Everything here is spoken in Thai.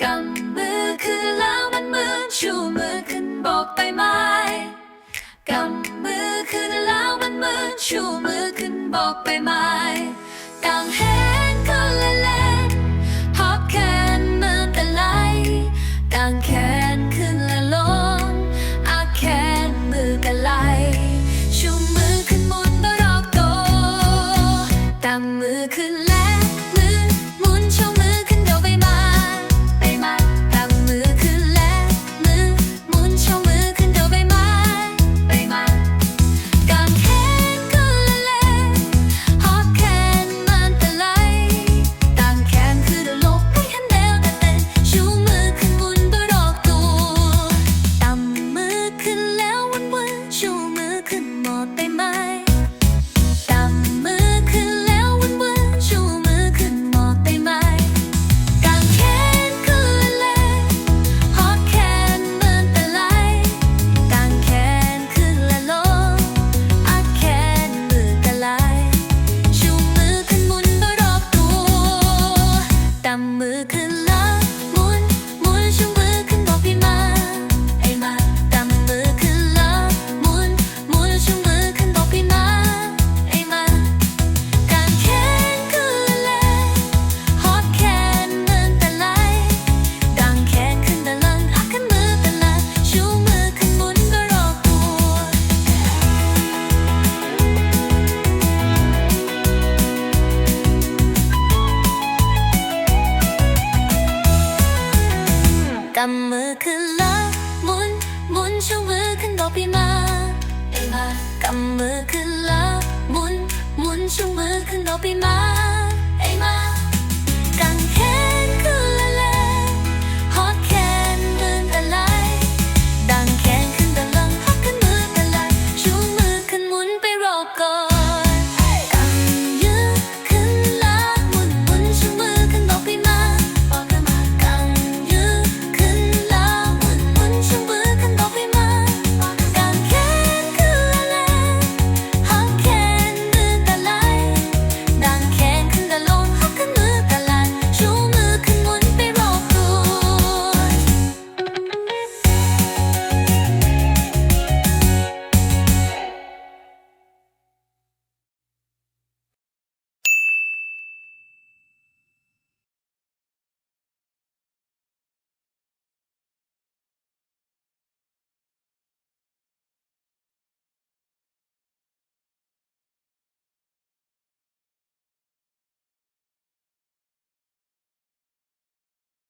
กำมือคือแล้วมันมือชูมือขึ้นบอกไปไม้กำมือคือแล้วมันมือชูมือขึ้นบอกไปไม้ต่างแหนคนละแลนพบแคนเหมือนแต่ไรต่างแคนำมือขึ้นแลับมุนมุนชูมือขึ้นบอกพี่มาเอ็มากำมือขึ้นแลับมุนมุนชูมือขึ้นบอกพี่มาไอ้มา